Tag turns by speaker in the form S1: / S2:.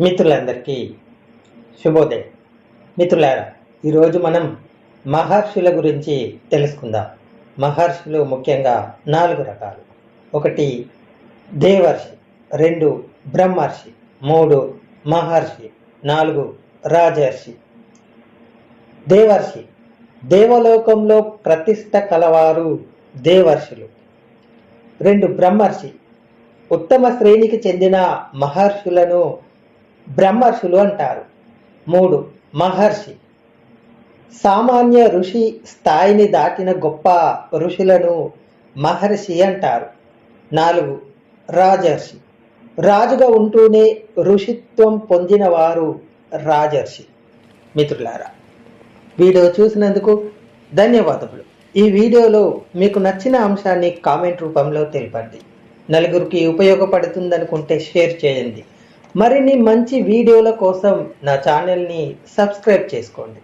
S1: మిత్రులందరికీ శుభోదయం. మిత్రులారా ఈరోజు మనం మహర్షుల గురించి తెలుసుకుందాం. మహర్షులు ముఖ్యంగా నాలుగు రకాలు. ఒకటి దేవర్షి. రెండు బ్రహ్మర్షి. మూడు మహర్షి. నాలుగు రాజర్షి. దేవర్షి. దేవలోకంలో ప్రతిష్ట కలవారు దేవర్షులు. రెండు బ్రహ్మర్షి. ఉత్తమ శ్రేణికి చెందిన మహర్షులను బ్రహ్మర్షులు అంటారు. మూడు మహర్షి. సామాన్య ఋషి స్థాయిని దాటిన గొప్ప ఋషులను మహర్షి అంటారు. నాలుగు రాజర్షి. రాజుగా ఉంటూనే ఋషిత్వం పొందిన వారు రాజర్షి. మిత్రులారా వీడియో చూసినందుకు ధన్యవాదములు. ఈ వీడియోలో మీకు నచ్చిన అంశాన్ని కామెంట్ రూపంలో తెలపండి. నలుగురికి ఉపయోగపడుతుందనుకుంటే షేర్ చేయండి. మరిన్ని మంచి వీడియోల కోసం నా ఛానల్ని సబ్స్క్రైబ్ చేసుకోండి.